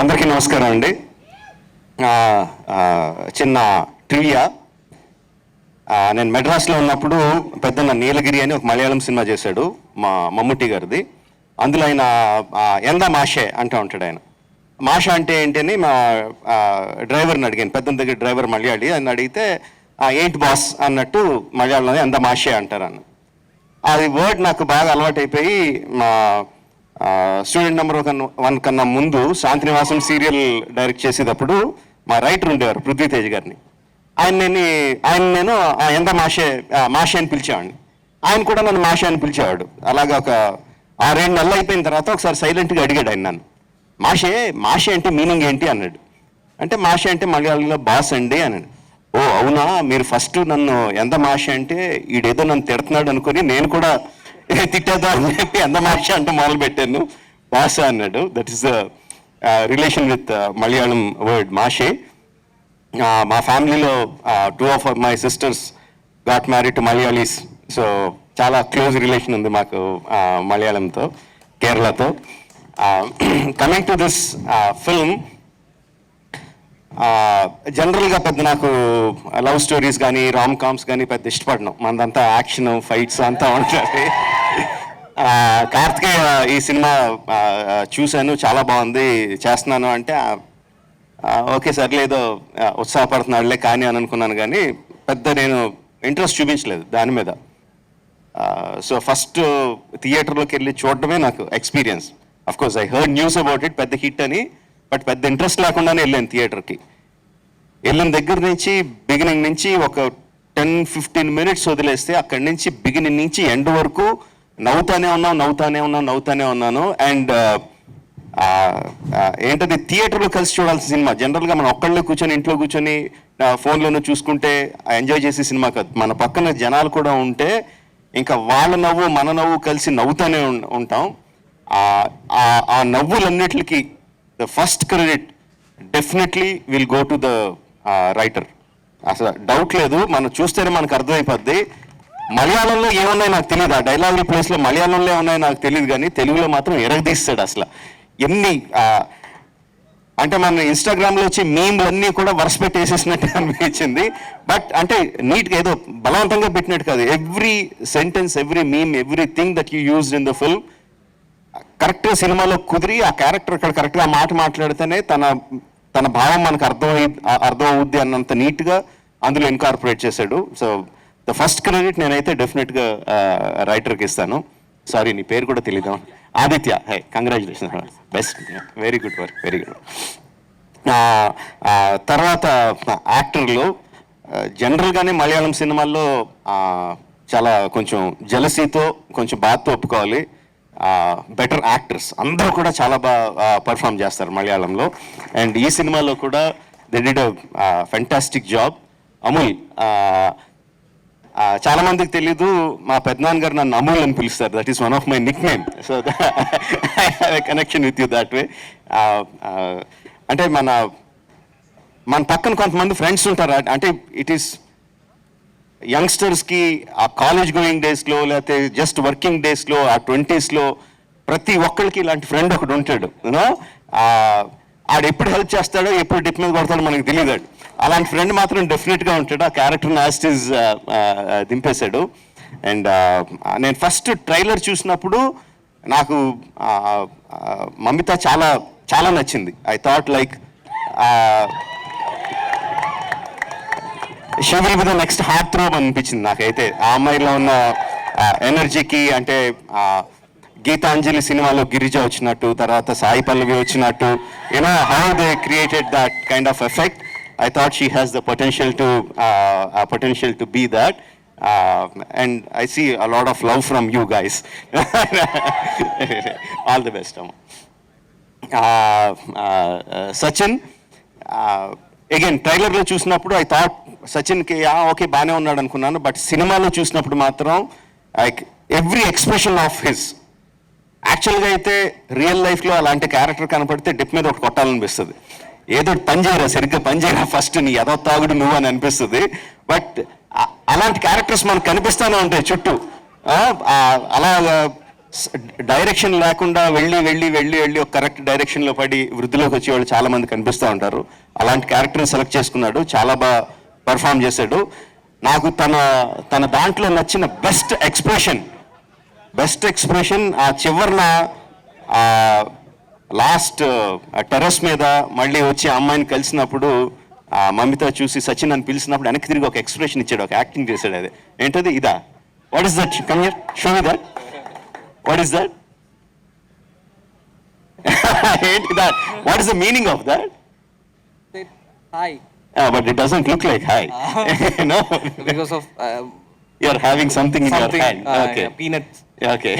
అందరికీ నమస్కారం అండి. చిన్న ట్రివియా నేను మెడ్రాస్లో ఉన్నప్పుడు పెద్దన్న నీలగిరి అని ఒక మలయాళం సినిమా చేశాడు మా మమ్ముట్టి గారిది. అందులో ఆయన ఆ, ఎందా మాషే అంటూ ఉంటాడు ఆయన. మాష అంటే ఏంటి అని మా డ్రైవర్ని అడిగాను. పెద్దన దగ్గర డ్రైవర్ మలయాళి అని అడిగితే ఎయిట్ బాస్? అన్నట్టు మలయాళంలో ఎంత మాషే అంటారు అన్న. అది వర్డ్ నాకు బాగా అలవాటైపోయి మా స్టూడెంట్ నెంబర్ వన్ కన్నా ముందు శాంతినివాసం సీరియల్ డైరెక్ట్ చేసేటప్పుడు మా రైటర్ ఉండేవారు పృథ్వీతేజ్ గారిని. ఆయన నేను ఆయన నేను "ఆ, ఎంత మాషే మాషే అని పిలిచేవాడిని. ఆయన కూడా నన్ను మాషే అని పిలిచేవాడు. అలాగా ఒక ఆరేడు నెలలు అయిపోయిన తర్వాత ఒకసారి సైలెంట్గా అడిగాడు ఆయన నన్ను. మాషే మాషే అంటే మీనింగ్ ఏంటి అన్నాడు. అంటే మాషే అంటే మలయాళంలో బాస్ అండి అన్నాడు. ఓ అవునా? మీరు ఫస్ట్ నన్ను ఎంత మాషే అంటే ఈడేదో నన్ను తిడుతున్నాడు అనుకుని నేను కూడా తిట్టేద్దాం అని చెప్పి ఎంత మాష అంటే మొదలు పెట్టాను. బాస అన్నాడు. That is the relation with Malayalam word మాషే మా ఫ్యామిలీలో two of my sisters got married to Malayalis so చాలా క్లోజ్ రిలేషన్ ఉంది మాకు మలయాళంతో కేరళతో కమింగ్ టు దిస్ ఫిల్మ్ జనరల్గా పెద్ద నాకు లవ్ స్టోరీస్ కానీ రామ్ కామ్స్ కానీ పెద్ద ఇష్టపడను. మనదంతా యాక్షన్ ఫైట్స్ అంతా ఉంటుంది. కార్తికేయ ఈ సినిమా చూశాను చాలా బాగుంది చేస్తున్నాను అంటే ఓకే సార్ లేదో ఉత్సాహపడుతున్నాడులే కానీ అని అనుకున్నాను కానీ పెద్ద నేను ఇంట్రెస్ట్ చూపించలేదు దాని మీద. సో ఫస్ట్ థియేటర్లోకి వెళ్ళి చూడటమే నాకు experience of course I heard news about it పెద్ద హిట్ అని. బట్ పెద్ద ఇంట్రెస్ట్ లేకుండానే వెళ్ళాను థియేటర్కి. వెళ్ళిన దగ్గర నుంచి బిగినింగ్ నుంచి ఒక టెన్ ఫిఫ్టీన్ మినిట్స్ వదిలేస్తే అక్కడి నుంచి బిగినింగ్ నుంచి ఎండ్ వరకు నవ్వుతానే ఉన్నాం నవ్వుతానే ఉన్నాం నవ్వుతానే ఉన్నాను. అండ్ ఏంటది థియేటర్లో కలిసి చూడాల్సిన సినిమా. జనరల్గా మనం ఒక్కళ్ళే కూర్చొని ఇంట్లో కూర్చొని ఫోన్లోనూ చూసుకుంటే ఎంజాయ్ చేసే సినిమా కాదు. మన పక్కన జనాలు కూడా ఉంటే ఇంకా వాళ్ళ నవ్వు మన నవ్వు కలిసి నవ్వుతానే ఉంటాం. ఆ- ఆ- ఆ నవ్వులన్నిటికి the first credit definitely will go to the writer అసలు డౌట్ లేదు. మనం చూస్తేనే మనకు అర్థమైపోద్ది. మలయాళంలో ఏమున్నాయి నాకు తెలియదు ఆ డైలాగుల ప్లేస్లో మలయాళంలో ఏమున్నాయో నాకు తెలియదు కానీ తెలుగులో మాత్రం ఎరగదీస్తాడు అసలు. ఎన్ని అంటే మన ఇన్స్టాగ్రామ్లో వచ్చి మేము అన్నీ కూడా వరుస పెట్టి వేసేసినట్టు అనిపించింది. బట్ అంటే నీట్గా ఏదో బలవంతంగా పెట్టినట్టు కాదు. Every sentence every meme everything that you used in the film కరెక్ట్గా సినిమాలో కుదిరి ఆ క్యారెక్టర్ ఇక్కడ కరెక్ట్గా మాట మాట్లాడితేనే తన తన భావం మనకు అర్థం అర్థం అవుద్ది అన్నంత నీట్గా అందులో ఇన్కార్పొరేట్ చేశాడు. సో ద ఫస్ట్ క్రెడిట్ నేనైతే డెఫినెట్గా రైటర్కి ఇస్తాను. సారీ నీ పేరు కూడా తెలియదు Aditya. Hi congratulation best very good work very good తర్వాత యాక్టర్లు జనరల్గానే మలయాళం సినిమాల్లో చాలా కొంచెం జలసీతో కొంచెం బాధతో ఒప్పుకోవాలి. బెటర్ యాక్టర్స్ అందరూ కూడా చాలా బాగా పర్ఫామ్ చేస్తారు మలయాళంలో. అండ్ ఈ సినిమాలో కూడా they did fantastic job Amul చాలా మందికి తెలీదు మా పెద్దనాన్న గారు నన్ను అమూల్ అని పిలుస్తారు. That is one of my nick name so connection with you that way అంటే మన మన పక్కన కొంతమంది ఫ్రెండ్స్ ఉంటారు. అంటే ఇట్ ఈస్ యంగ్స్టర్స్కి ఆ కాలేజ్ గోయింగ్ డేస్లో లేకపోతే జస్ట్ వర్కింగ్ డేస్లో ఆ ట్వంటీస్లో ప్రతి ఒక్కరికి ఇలాంటి ఫ్రెండ్ ఒకడు ఉంటాడు యూనో ఆడు ఎప్పుడు హెల్ప్ చేస్తాడో ఎప్పుడు డిప్ మీద కొడతాడో మనకు తెలియదు అలాంటి ఫ్రెండ్ మాత్రం డెఫినెట్గా ఉంటాడు. ఆ క్యారెక్టర్ యాస్టిజ్ దింపేశాడు. అండ్ నేను ఫస్ట్ ట్రైలర్ చూసినప్పుడు నాకు మమిత చాలా చాలా నచ్చింది. I thought like she will be the next heart throb అనిపించింది నాకైతే. ఆ అమ్మాయిలో ఉన్న ఎనర్జీకి అంటే గీతాంజలి సినిమాలో గిరిజ వచ్చినట్టు తర్వాత సాయి పల్లవి వచ్చినట్టు you know how they created that kind of effect I thought she has the potential to potential to be that and I see a lot of love from you guys all the best అమ్మ. Sachin again ట్రైలర్లో చూసినప్పుడు I thought సచిన్కి okay బాగానే ఉన్నాడు అనుకున్నాను. But సినిమాలో చూసినప్పుడు మాత్రం like every expression of his యాక్చువల్గా అయితే రియల్ లైఫ్లో అలాంటి క్యారెక్టర్ కనపడితే డిప్ మీద ఒకటి కొట్టాలనిపిస్తుంది. ఏదో పనిచేయరా సరిగ్గా పనిచేయరా ఫస్ట్ నీ ఏదో తాగుడు నువ్వు అని అనిపిస్తుంది. బట్ అలాంటి క్యారెక్టర్స్ మనకు కనిపిస్తూనే ఉంటాయి చుట్టూ. అలా డైరెక్షన్ లేకుండా వెళ్ళి వెళ్ళి వెళ్ళి వెళ్ళి ఒక కరెక్ట్ డైరెక్షన్లో పడి వృద్ధిలోకి వచ్చే వాళ్ళు చాలా మంది కనిపిస్తూ ఉంటారు. అలాంటి క్యారెక్టర్ని సెలెక్ట్ చేసుకున్నాడు. చాలా బాగా పర్ఫామ్ చేశాడు. నాకు తన తన దాంట్లో నచ్చిన బెస్ట్ ఎక్స్ప్రెషన్ బెస్ట్ ఎక్స్ప్రెషన్ ఆ చివరిన లాస్ట్ టెర్రస్ మీద మళ్ళీ వచ్చి ఆ అమ్మాయిని కలిసినప్పుడు ఆ మమ్మీతో చూసి సచిన్ అని పిలిచినప్పుడు వెనక్కి తిరిగి ఒక ఎక్స్ప్రెషన్ ఇచ్చాడు ఒక యాక్టింగ్ చేశాడు అది. ఏంటది? ఇదా? What is that come here show me that what is that ఏంటి that what is the meaning of that Hi. But it doesn't look like hi no Because of uh, you are having something in your something, hand okay peanuts. Okay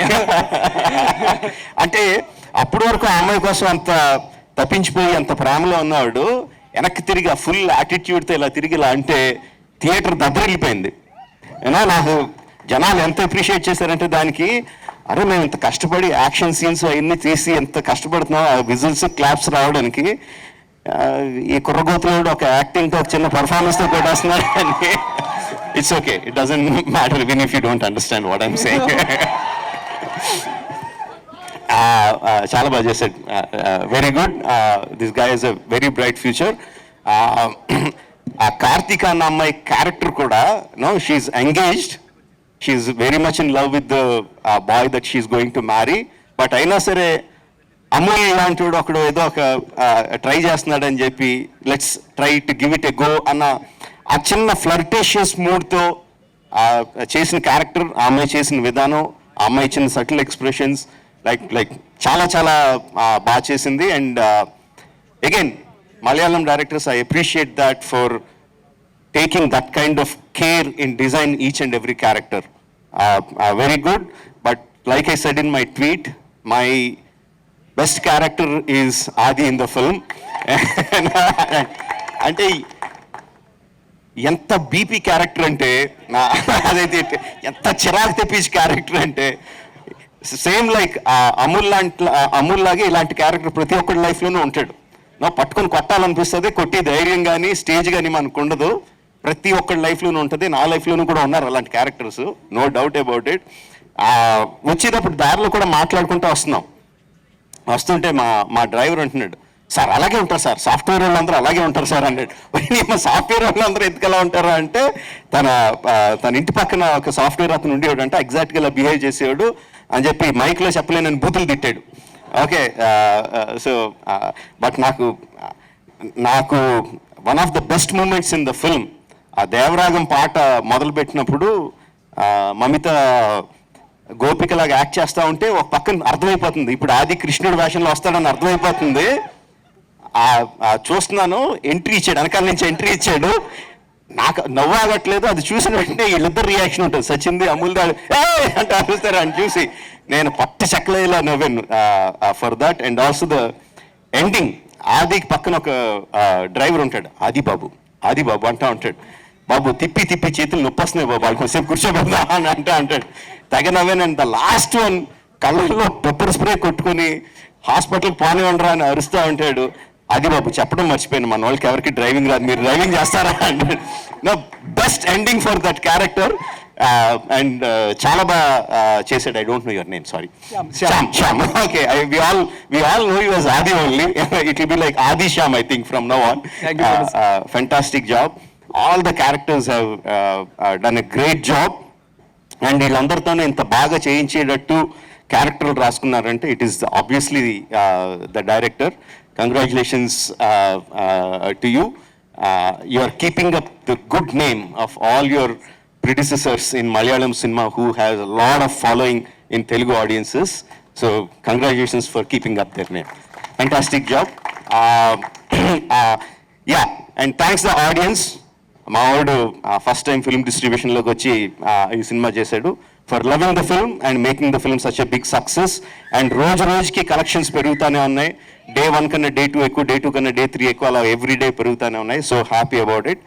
అంటే అప్పటి వరకు ఆ అమ్మాయి కోసం అంత తప్పించిపోయి అంత ప్రేమలో ఉన్నవాడు వెనక్కి తిరిగి ఆ ఫుల్ యాటిట్యూడ్తో ఇలా తిరిగి ఇలా అంటే థియేటర్ దద్దరిల్లిపోయింది. ఏనా నాకు జనాలు ఎంత అప్రిషియేట్ చేశారంటే దానికి అరే మేము ఇంత కష్టపడి యాక్షన్ సీన్స్ అవన్నీ తీసి ఎంత కష్టపడుతున్నాం ఆ విజువల్స్ క్లాప్స్ రావడానికి ఈ కుర్రగోతులోడు ఒక యాక్టింగ్తో ఒక చిన్న పర్ఫార్మెన్స్తో కొట్టేస్తున్నాడు అని. It's okay it doesn't matter even if you don't understand what I'm saying చాలా బాగా చేశాడు. Very good this guy is a very bright future ఆ కార్తీక అన్న అమ్మాయి క్యారెక్టర్ కూడా no she engaged she very much in love with the boy that she going to marry but అయినా సరే అమ్మాయి ఇలాంటి వాడు అక్కడ ఏదో ఒక ట్రై చేస్తున్నాడని చెప్పి let's try to give it a go అన్న ఆ చిన్న ఫ్లర్టేషియస్ మూడ్తో చేసిన క్యారెక్టర్ ఆ అమ్మాయి చేసిన విధానం ఆ అమ్మాయి ఇచ్చిన సటిల్ ఎక్స్ప్రెషన్స్ లైక్ లైక్ చాలా చాలా బాగా చేసింది. And again Malayalam directors I appreciate that for taking that kind of care in design each and every character. Uh, uh, very good, but like I said in my tweet, my best character is Adi in the film. అంటే ఎంత BP character అంటే నా అదైతే ఎంత చిరాకు తెప్పించి character అంటే same like Amul లాంటి అమూల్ లాగే ఇలాంటి క్యారెక్టర్ ప్రతి ఒక్కరి లైఫ్లోనూ ఉంటాడు నా పట్టుకొని కొట్టాలనిపిస్తుంది కొట్టి ధైర్యం కానీ స్టేజ్ కానీ మనకు ఉండదు ప్రతి ఒక్కరి లైఫ్లోనూ ఉంటుంది. నా లైఫ్లోనూ కూడా ఉన్నారు అలాంటి characters no doubt about it వచ్చేటప్పుడు దారిలో కూడా మాట్లాడుకుంటూ వస్తున్నాం. వస్తుంటే మా మా డ్రైవర్ అంటున్నాడు సార్ అలాగే ఉంటారు సార్. సాఫ్ట్వేర్ వాళ్ళందరూ అలాగే ఉంటారు సార్ అన్నాడు. మా సాఫ్ట్వేర్ వాళ్ళందరూ ఎందుకు ఎలా ఉంటారు? అంటే తన తన ఇంటి పక్కన ఒక సాఫ్ట్వేర్ అతను ఉండేవాడు అంటే ఎగ్జాక్ట్గా ఇలా బిహేవ్ చేసేవాడు అని చెప్పి మైక్లో చెప్పలేనని బూతులు తిట్టాడు. ఓకే సో బట్ నాకు నాకు one of the best moments in the film ఆ దేవరాగం పాట మొదలుపెట్టినప్పుడు మమిత గోపికలాగా యాక్ట్ చేస్తా ఉంటే ఒక పక్కన అర్థమైపోతుంది. ఇప్పుడు ఆది కృష్ణుడు వేషంలో వస్తాడని అర్థమైపోతుంది. చూస్తున్నాను ఎంట్రీ ఇచ్చాడు వెనకాల నుంచి ఎంట్రీ ఇచ్చాడు. నాకు నవ్వాగట్లేదు అది చూసిన వెంటనే వీళ్ళిద్దరు రియాక్షన్ ఉంటుంది. సచింది అమూల్ దాడు ఏ అంటే అరుస్తారు అని చూసి. నేను పట్ట చెక్కలేలా నవ్వాను. For that and also the ending ఆదికి పక్కన ఒక డ్రైవర్ ఉంటాడు ఆది బాబు ఆది బాబు అంటా ఉంటాడు. బాబు తిప్పి తిప్పి చేతులు నొప్పి వస్తున్నాయి బాబు. వాళ్ళు కొంచెం కూర్చోబెడదా అని అంటా అంటాడు తెగ నవ్వాను ద లాస్ట్ వన్. కళ్ళల్లో పెప్పర్ స్ప్రే కొట్టుకొని హాస్పిటల్కి పోనివ్వండిరా అని అరుస్తూ ఉంటాడు. అది బాబు చెప్పడం మర్చిపోయాను. మన వాళ్ళకి ఎవరికి డ్రైవింగ్ రాదు. మీరు డ్రైవింగ్ చేస్తారా అంటే. No best ending for that character. And చాలా బాగా చేశాడు. I don't know your name. Sorry. Shyam. Shyam. Okay. We all we all know you was Aadi only. It will be like Aadi Shyam I think from now on. Fantastic job all the characters have done a great job and వీళ్ళందరితోనే ఇంత బాగా చేయించేటట్టు క్యారెక్టర్లు రాసుకున్నారంటే it is obviously the director congratulations to you you are keeping up the good name of all your predecessors in Malayalam cinema who has a lot of following in Telugu audiences. So congratulations for keeping up their name. Fantastic job. Uh, uh, yeah, and thanks the audience. మావాడు first time film డిస్ట్రిబ్యూషన్లోకి వచ్చి ఈ సినిమా చేశాడు. For loving the film and making the film such a big success and రోజు రోజుకి collections పెరుగుతూనే ఉన్నాయి. డే వన్ కన్నా డే టూ ఎక్కువ డే టూ కన్నా డే త్రీ ఎక్కువ అలా ఎవ్రీ డే పెరుగుతూనే ఉన్నాయి. So happy about it